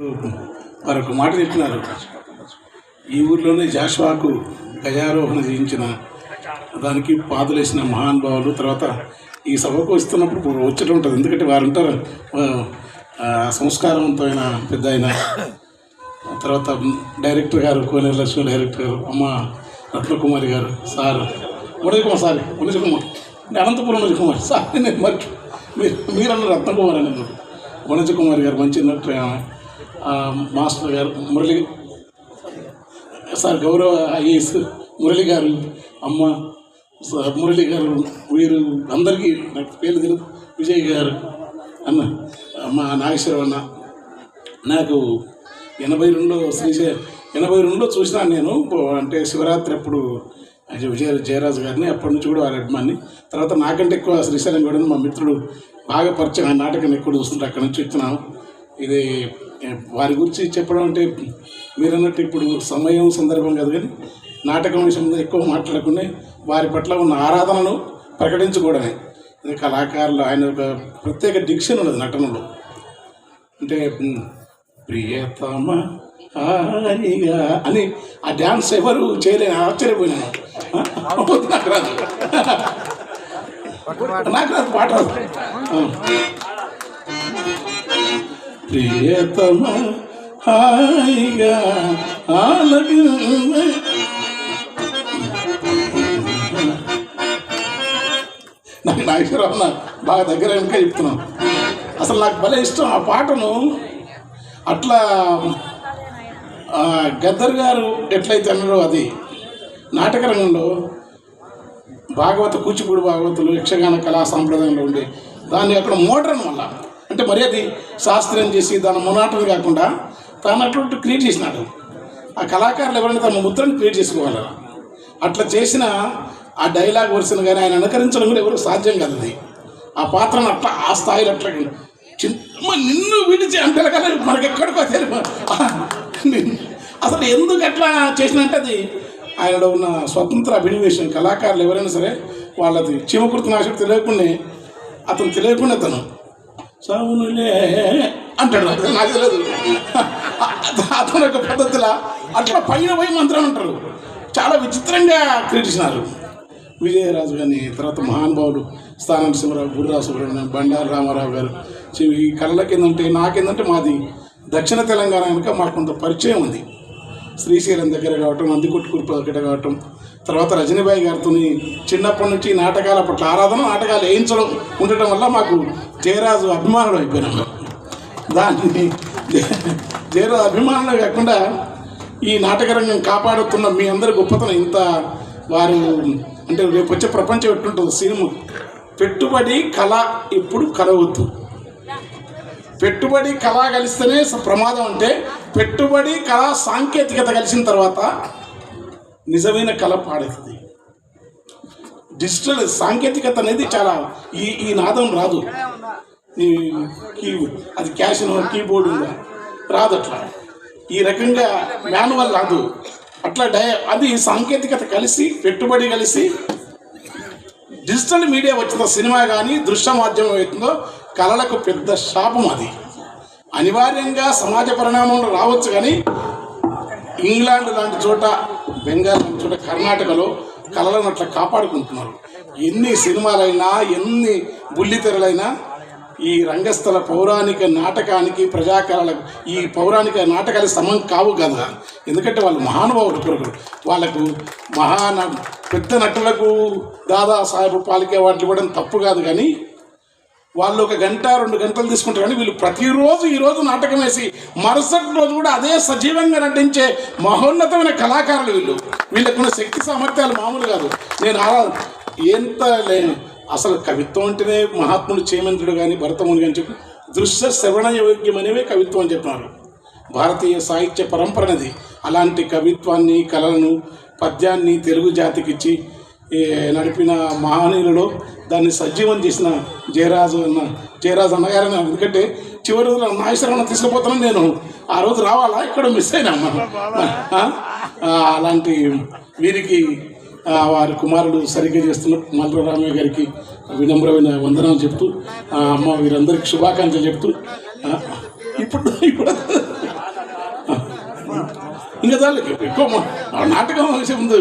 మరొక మాట చెప్పినారు. ఈ ఊర్లోనే జాషువాకు గజారోహణ చేయించిన దానికి పాదులేసిన మహానుభావులు తర్వాత ఈ సభకు వస్తున్నప్పుడు వచ్చేటం ఉంటుంది. ఎందుకంటే వారు ఉంటారు సంస్కారవంతమైన పెద్ద ఆయన. తర్వాత డైరెక్టర్ గారు కోనేరు లక్ష్మి డైరెక్టర్ గారు అమ్మ రత్నకుమారి గారు sir. Murali Kumar sir. Murali Kumar Anantapuram Murali Kumar sir నేను మరి మీరు మీరన్న రత్నకుమార్ అని అన్నారు వనజ కుమార్ గారు మంచి నటు మాస్టర్ గారు మురళి సార్ గౌరవ ఐఏఎస్ మురళి గారు అమ్మ సార్ మురళి గారు వీరు అందరికీ నాకు పేరు తెలుసు. విజయ్ గారు అన్న మా నాగేశ్వరం అన్న. నాకు ఎనభై రెండులో శ్రీశైల ఎనభై రెండులో చూసినాను నేను అంటే శివరాత్రి అప్పుడు విజయ జయరాజు గారిని అప్పటి నుంచి కూడా వారి అభిమాని. తర్వాత నాకంటే ఎక్కువ శ్రీశైలం కూడా మా మిత్రుడు బాగా పరిచయం ఆ నాటకాన్ని ఎక్కువ చూస్తుంటే అక్కడి నుంచి వచ్చినాను. ఇది వారి గురించి చెప్పడం అంటే మీరు అన్నట్టు ఇప్పుడు సమయం సందర్భం కాదు కానీ నాటకం విషయంలో ఎక్కువ మాట్లాడకుండా వారి పట్ల ఉన్న ఆరాధనను ప్రకటించుకోవడమే. ఇది కళాకారులు ఆయన ఒక ప్రత్యేక డిక్షన్ ఉన్నది నటనలో. అంటే ప్రియతమ అని ఆ డ్యాన్స్ ఎవరు చేయలేని ఆశ్చర్యపోయినాను ఆ, వద్దు, నాకు రాదు నాకు రాదు పాట రాదు. ప్రియతమ హాయిగా ఆలగి నాకు నాగేశ్వరరావు బాగా దగ్గర వెనుక చెప్తున్నాను అసలు నాకు భలే ఇష్టం ఆ పాటను. అట్లా గద్దర్ గారు ఎట్లయితే అన్నారో అది. నాటక రంగంలో భాగవత కూచిపూడి భాగవతులు యక్షగాన కళా సాంప్రదాయంలో ఉండే దాన్ని అక్కడ మోడర్న్ వల్ల అంటే మరి అది శాస్త్రీయం చేసి దాని మునాటం కాకుండా తాను అటువంటి క్రియేట్ చేసినాడు. ఆ కళాకారులు ఎవరైనా తమ ముద్రను క్రియేట్ చేసుకోవాలి? అట్లా చేసిన ఆ డైలాగ్ వర్షన్ కానీ ఆయన అనుకరించడం కూడా ఎవరు సాధ్యం కాదు అది. ఆ పాత్రను అట్లా ఆ స్థాయిలో అట్లా చిన్న నిన్ను విడిచి అంటే కదా మనకి ఎక్కడికో తెలియదు అసలు ఎందుకు అట్లా చేసినంటే అది ఆయనలో ఉన్న స్వతంత్ర అభినవేశం కళాకారులు ఎవరైనా సరే వాళ్ళది చీమకుర్తి నాశకుడు తెలియకుండా అతను తెలియకుండా అతను సావునులే అంటాడు నాకు తెలియదు అతను ఒక పద్ధతిలో అట్లా పైన పోయి మంత్రం అంటారు. చాలా విచిత్రంగా క్రీడించినారు విజయరాజు గారిని తర్వాత మహానుభావులు స్థానం సింహరావు గుర్రా సుబ్రహ్మణ్యం బండారు రామారావు గారు. ఈ కళలకి ఏంటంటే నాకేంటంటే మాది దక్షిణ తెలంగాణ కనుక మాకు కొంత పరిచయం ఉంది. శ్రీశైలం దగ్గర కావటం నందికొట్టుకూరు దగ్గర కావటం తర్వాత రజనీబాయి గారితో చిన్నప్పటి నుంచి నాటకాల పట్ల ఆరాధన నాటకాలు వేయించడం ఉండటం వల్ల మాకు జయరాజు అభిమానులు అయిపోయినాము దాన్ని జయరాజు అభిమానులు కాకుండా ఈ నాటక రంగం కాపాడుతున్న మీ అందరి గొప్పతనం ఇంత వారు అంటే రేపు వచ్చే ప్రపంచం ఎట్టుంటుంది సినిమా. పెట్టుబడి కళ ఇప్పుడు కలవద్దు. పెట్టుబడి కళ కలిస్తేనే ప్రమాదం అంటే పెట్టుబడి కళ సాంకేతికత కలిసిన తర్వాత నిజమైన కళ పాడేస్తుంది డిజిటల్ సాంకేతికత అనేది చాలా ఈ ఈ నాదం రాదు. కీబోర్డ్ అది క్యాష్ కీబోర్డ్ ఉందా? రాదు అట్లా. ఈ రకంగా మాన్యువల్ రాదు. అట్లా డై అది సాంకేతికత కలిసి పెట్టుబడి కలిసి డిజిటల్ మీడియా వచ్చిన సినిమా కానీ దృశ్య మాధ్యమం అవుతుందో కళలకు పెద్ద శాపం అది. అనివార్యంగా సమాజ పరిణామంలో రావచ్చు కానీ ఇంగ్లాండ్ లాంటి చోట బెంగాల్ లాంటి చోట కర్ణాటకలో కళలను అట్లా కాపాడుకుంటున్నారు. ఎన్ని సినిమాలైనా ఎన్ని బుల్లితెరలైనా ఈ రంగస్థల పౌరాణిక నాటకానికి ప్రజాకళలకు ఈ పౌరాణిక నాటకాలు సమం కావు కదా. ఎందుకంటే వాళ్ళు మహానుభావులు కొరకు వాళ్ళకు మహాన పెద్ద నటులకు దాదాసాహెబ్ పాలికే వాటిని ఇవ్వడం తప్పు కాదు కానీ వాళ్ళు ఒక గంట రెండు గంటలు తీసుకుంటారు కానీ వీళ్ళు ప్రతిరోజు ఈరోజు నాటకం వేసి మరుసటి రోజు కూడా అదే సజీవంగా నటించే మహోన్నతమైన కళాకారులు వీళ్ళు. వీళ్ళకున్న శక్తి సామర్థ్యాలు మామూలు కాదు. నేను ఎంత లేను అసలు కవిత్వం అంటేనే మహాత్ముడు చేమంతుడు కానీ భరతముని కానీ చెప్పి దృశ్య శ్రవణ యోగ్యం అనేవే కవిత్వం అని చెప్పినారు. భారతీయ సాహిత్య పరంపరనది అలాంటి కవిత్వాన్ని కళలను పద్యాన్ని తెలుగు జాతికిచ్చి నడిపిన మహనీయులలో దాన్ని సజీవం చేసిన జయరాజు అన్న జయరాజు అన్నగారని. ఎందుకంటే చివరి రోజున నాగేశ్వరరావు తీసుకుపోతున్నాను నేను ఆ రోజు రావాలా? ఇక్కడ మిస్ అయినా అలాంటి వీరికి వారి కుమారుడు సరిగ్గా చేస్తున్న మల్లు రామయ్య గారికి వినమ్రమైన వందనాలు చెప్తూ అమ్మ వీరందరికి శుభాకాంక్షలు చెప్తూ ఇప్పుడు ఇప్పుడు. ఇప్పుడు కదా ఎక్కువ నాటకం విషయం ఉంది.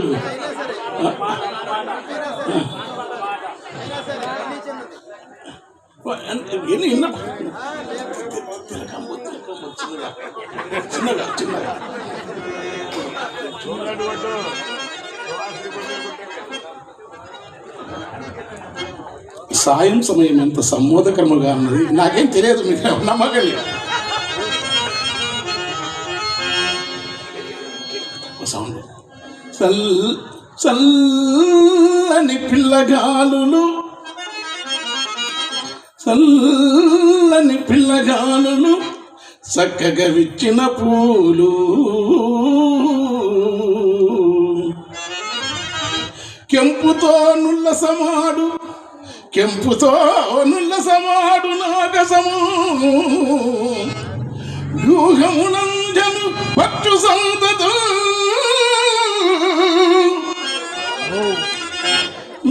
ఎన్ని ఇన్న చిన్నగా చిన్నగా సాయం సమయం ఎంత సమ్మోదకరముగా ఉన్నది నాకేం తెలియదు మీకు నమ్మకం సౌండ్ చల్ చల్లని పిల్లగాలులు చల్లని పిల్లగాలులు చక్కగా విచ్చిన పూలు. కెంపుతో నుల్ల సమాడు కెంపుతో నుల్ల సమాడు నాగసము. వ్యూహమునంజను పట్టు సంతతో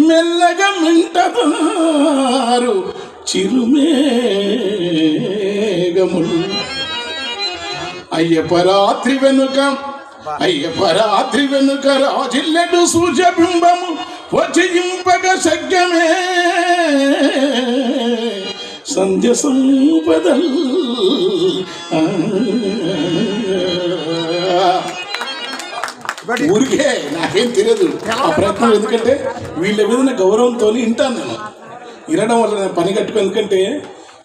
మెల్లగా మింటదారు చిరుమేగములు అయ్యప్ప రాత్రి వెనుక అయ్యప్ప రాత్రి వెనుక రాజిల్లెడు సూర్యబింబము వచ్చింపక శక్యమే సంధ్య సంపదల్ ఊరికే నాకేం తెలియదు ఆ ప్రయత్నం ఎందుకంటే వీళ్ళ మీద ఉన్న గౌరవంతో వింటాను నేను. వినడం వల్ల నేను పని కట్టుకో ఎందుకంటే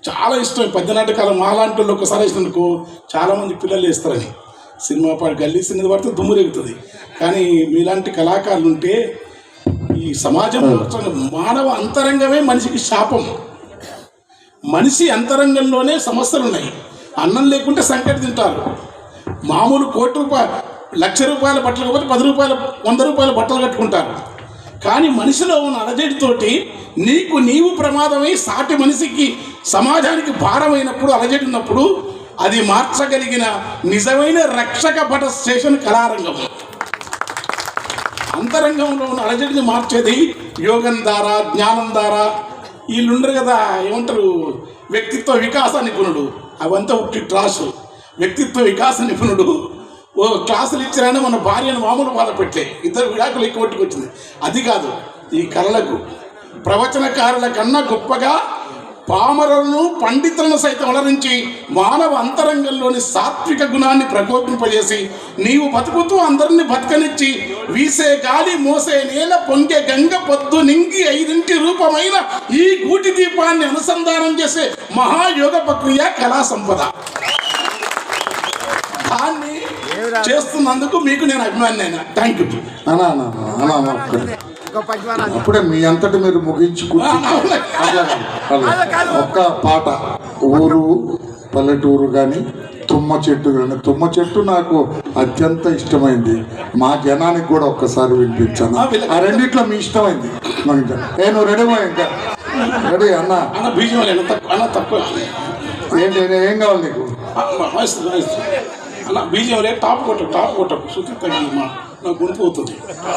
చాలా ఇష్టం. పద్య నాటకాలు మాలాంటి వాళ్ళు ఒకసారి వేసినందుకు చాలా మంది పిల్లలు వేస్తారని. సినిమా పాడు గల్లీ సినిమా పడితే దుమ్ము రేగుతుంది. కానీ మీలాంటి కళాకారులు ఉంటే ఈ సమాజం మానవ అంతరంగమే మనిషికి శాపం. మనిషి అంతరంగంలోనే సమస్యలు ఉన్నాయి అన్నం లేకుంటే సంకటి తింటారు. మామూలు కోటి రూపాయలు లక్ష రూపాయల బట్టలు కాబట్టి పది రూపాయల వంద రూపాయల బట్టలు కట్టుకుంటారు. కానీ మనిషిలో ఉన్న అలజడితోటి నీకు నీవు ప్రమాదమై సాటి మనిషికి సమాజానికి భారమైనప్పుడు అలజడి ఉన్నప్పుడు అది మార్చగలిగిన నిజమైన రక్షక పట స్టేషన్ కళారంగం. అంతరంగంలో ఉన్న అలజడిని మార్చేది యోగం ద్వారా జ్ఞానం ద్వారా వీళ్ళుండరు కదా ఏమంటారు? వ్యక్తిత్వ వికాస నిపుణుడు. అవంతా ఒకటి ట్రాసు వ్యక్తిత్వ వికాస నిపుణుడు. ఓ క్లాసులు ఇచ్చారని మన భార్యను మామూలు బాధ పెట్టే ఇద్దరు విడాకులు ఎక్కువ వచ్చింది అది కాదు ఈ కళలకు ప్రవచనకారుల కన్నా గొప్పగా పామరులను పండితులను సైతం అలరించి మానవ అంతరంగంలోని సాత్విక గుణాన్ని ప్రకోపింపజేసి నీవు బతుకుతూ అందరిని బతకనిచ్చి వీసే గాలి మోసే నేల పొంగే గంగ పొద్దు నింగి ఐదింటి రూపమైన ఈ గూటి దీపాన్ని అనుసంధానం చేసే మహాయోగ ప్రక్రియ కళా సంపద. దాన్ని చేస్తున్నందుకు మీకు నేను అభిమాని థ్యాంక్ యూ అనా అనా అనా అనా ఒక్కడే. అప్పుడే మీ అంతటి మీరు ముగించి కూర్చుంటారు అట్లా కాదు, అట్లా కాదు. ఒక్క పాట. ఊరు పల్లెటూరు కానీ తుమ్మ చెట్టు కానీ తుమ్మ చెట్టు నాకు అత్యంత ఇష్టమైంది. మా జనానికి కూడా ఒక్కసారి వినిపించాను. ఆ రెండిట్లో మీ ఇష్టమైంది. నువ్వు రెడీ ఇంకా రెడీ అన్న? అన్న బీజం ఏంటి ఏం కావాలి నీకు? వాయిస్తుంది వాయిస్తుంది అన్న బీజం లేదు టాప్ కొట్ట టాప్ కొట్ట శృతి తగ్గి మా నాకు గుణిపోతుంది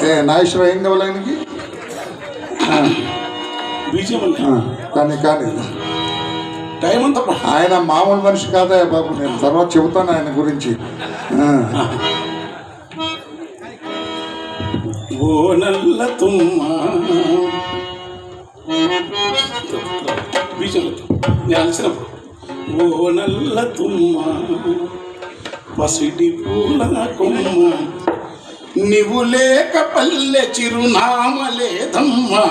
ఏ నాగేశ్వర ఏం కావాలి ఆయనకి? బీజం ఆ, కానీ కానీ. టైం అంతా ఆయన మామూలు మనిషి కాదా బాబు నేను తర్వాత చెబుతాను ఆయన గురించి. ఓ నల్ల తుమ్మ. బీజం లేదు. నేను అలసినప్పుడు. ఓ నల్ల తుమ్మ. పసిటి పూల కొమ్మ. నీవు లేక పల్లె చిరునామ లేదమ్మా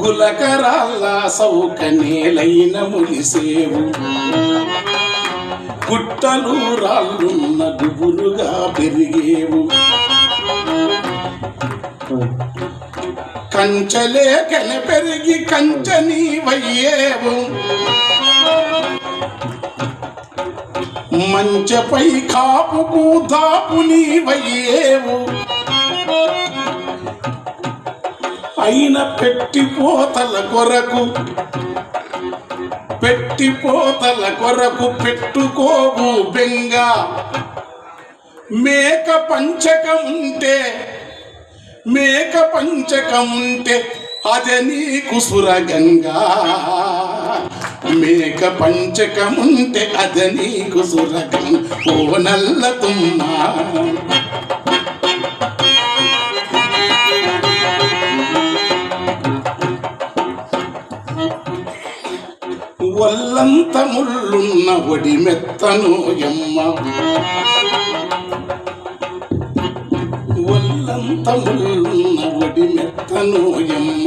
గులకరాల్లా సౌక నేలైన ములిసేవు గుట్టలు రాళ్ళున్న గుబురుగా పెరిగేవు. కంచలే కన పెరిగి కంచని వయ్యేవు మంచపై కాపుకు దాపుని వయ్యేవు అయిన పెట్టిపోతల కొరకు పెట్టిపోతల కొరకు పెట్టుకోవు బెంగ. మేక పంచకముంటే మేక పంచకముంటే అదే నీకు సురగంగా మేక పంచకముంటే అదే నీకు సురగం ఓ నల్ల తుమ్మా. వల్లంత ముళ్ళున్న ఒడి మెత్తను ఎమ్మ వల్లంత ముళ్ళున్న ఒడి మెత్తను ఎమ్మ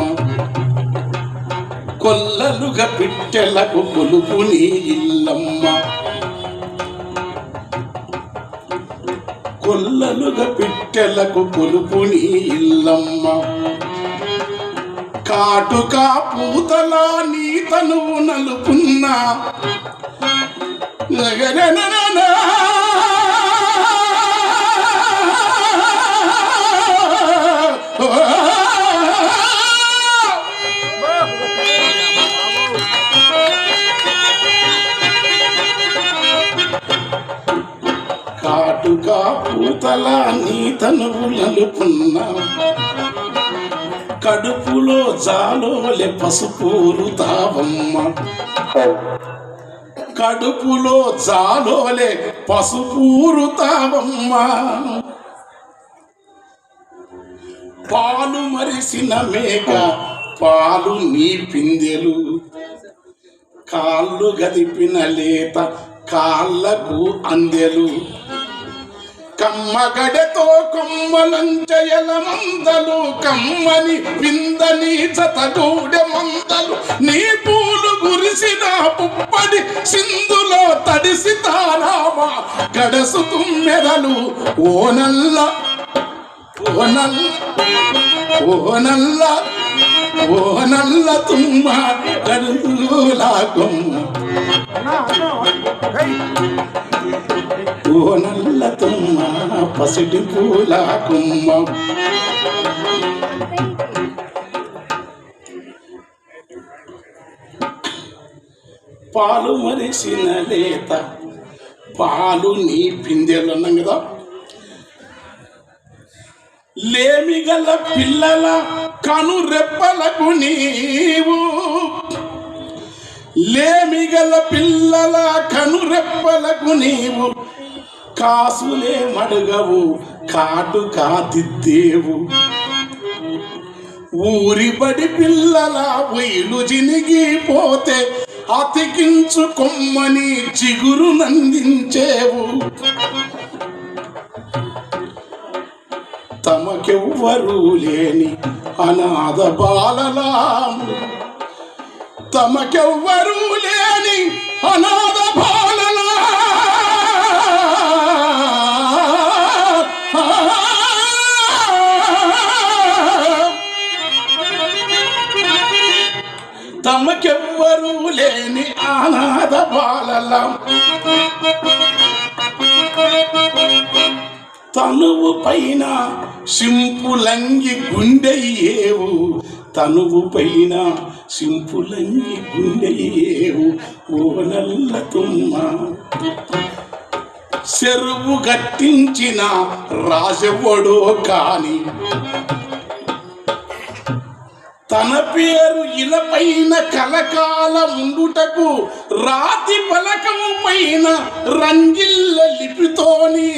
కొల్లలుగా పిట్టెలకు కొలుపు నీ ఇల్లమ్మ కొల్లలుగా పిట్టెలకు కొలుపు నీ ఇల్లమ్మ కాటుకా పూతలా నీ తనువు నలుపున్నా నగననననా. పూతలా నీ తనువు కడుపులో జాలోలె పసుపూరు తావమ్మ కడుపులో జాలోలే పసుపూరు తావమ్మ పాలు మరిసిన మేక పాలు నీ పిందెలు. కాళ్ళు గదిపిన లేత కాళ్ళకు అందెలు. కమ్మగడతో కొమ్మలంచయల మందలు కమ్మని విందని చతగూడె మందలు నీ పూలు గురిసిన పుప్పడి సింధులో తడిసి తారామా గడసు తుమ్మెదలు ఓనల్ల ఓనల్ల ఓనల్ల ఓనల్ల తుమ్మ గడులా కొమ్మ. ఓ నల్ల తుమ్మ పసిడి పూల కుమ్మ. పాలు మరిసిన లేత పాలు నీ పిందెలు అన్నాం కదా. లేమిగల పిల్లల కను రెప్పలకు నీవు. లేమిగల పిల్లల కనురెప్పలకు నీవు. కాసులే మడగవు కాటు కాదిద్దేవు. ఊరిబడి పిల్లల వైలు జినిగిపోతే అతికించు కొమ్మని చిగురు నందించేవు. తమకెవ్వరూ లేని అనాథ బాలలా తమకెవ్వరూ లేని లేని అనాథ బాలలా. తనువు పైన సింపులంగి గుండెయ్యేవు తనువు పైన సింపులంగి గుండెయ్యేవు ఓ నల్ల తుమ్మ. చెరువు గట్టించిన రాజవడో కాని తన పేరు ఇలపైన కలకాల ముందుటకు రాతి పలకము పైన రంగిల్ల లిపితోని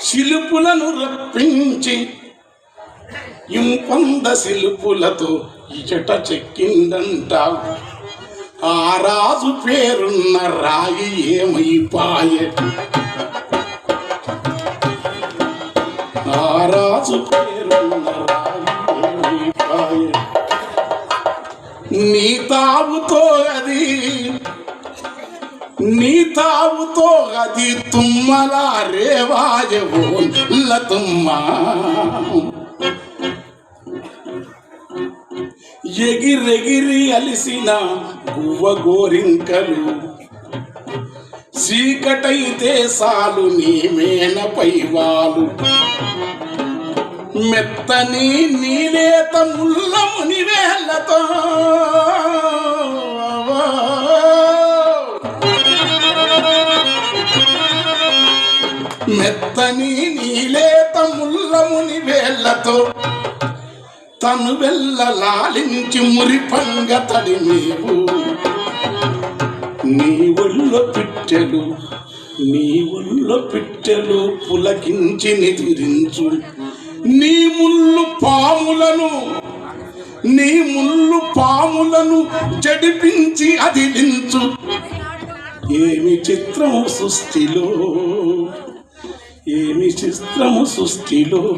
శిలుపులను రప్పించి ఇంపొంద శిలుపులతో ఇచట చెక్కిందంట. ఆ రాజు పేరున్న రాయి ఏమైపాయే ఆ రాజు పేరున్న రాయి నీ తావుతో అది నీ తావుతో అది తుమ్మలా రేవాయవో తుమ్మ ఎగిరెగిరి అలిసిన గువ్వ గోరింకలు చీకటైతే సాలు నీ మేనపై వాలు మెత్తని నీలేత ముల్లముని వేళ్ళతో మెత్తని నీలేత ముల్లముని వేళ్ళతో తను వెళ్ళ లాలించి మురిపంగ తడిమేవు నీ ఒళ్ళో పిట్టెలు నీ ఒళ్ళో పిట్టెలు పులకించి నిదిరించు నీ ముళ్ళు పాములను నీ ముళ్ళు పాములను జడిపించి అదిలించు. ఏమి చిత్రము సృష్టిలో ఏమి చిత్రము సృష్టిలో?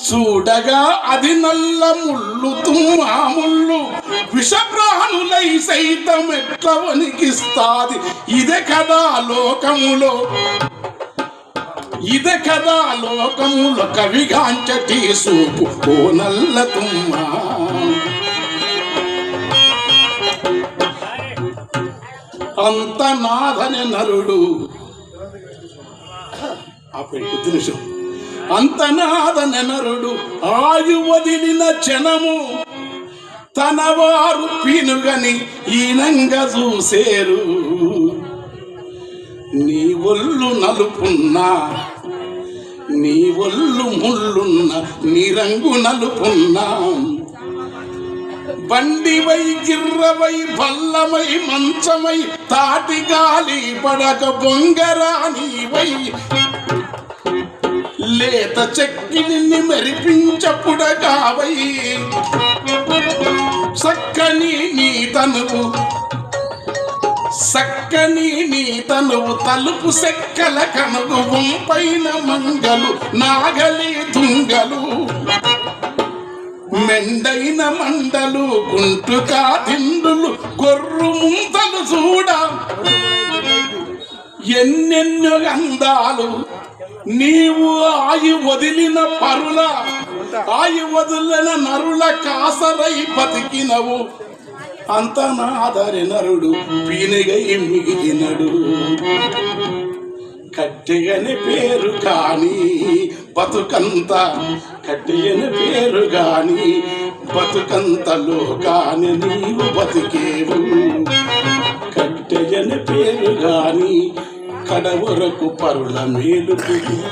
చూడగా అది నల్ల ముళ్ళు తుమ్మా ముళ్ళు విషప్రాణులై సైతం ఎట్ల వణికిస్తాది? ఇదే కదా లోకములో. ఇదే కదా లోకములో కవిగాంచటి సూపు ఓ నల్ల తుమ్మ. అంత నాథని నరుడు. ఆ నిమిషం. నరుడు ఆయు వదిలిన క్షణము తన వారు పీనుగని ఈనంగా చూసేరు. నీ ఒళ్ళు నలుపున్నా నీ ఒళ్ళు ముళ్ళున్న నీ రంగు నలుపున్నా. బండివై గిర్రవై బల్లమై మంచమై తాటి గాలి పడక బొంగరానివై లేత చెక్కిని మెరిపించపుడగావై. చక్కని నీ తనువు సక్కని నీ తనువు తలుపు సెక్కల కనుగు వంపైన మంగలు నాగలి తుంగలు. మెండైన మండలు గుంటుకా తిండులు కొర్రు ముంతలు చూడ. ఎన్నెన్నో అందాలు నీవు ఆయి వదిలిన పరుల ఆయి వదిలిన నరుల కాసరై బతికినవు. అంత నాదరి నరుడు పీనిగై మిగిలినడు కట్టెగని పేరు కాని బతుకంత కట్టెగని పేరు గాని బతుకంతలో కాని నీవు బతికేవు. కట్టెగని పేరు గాని కడవరకు పరుల మేలు కళ్ళ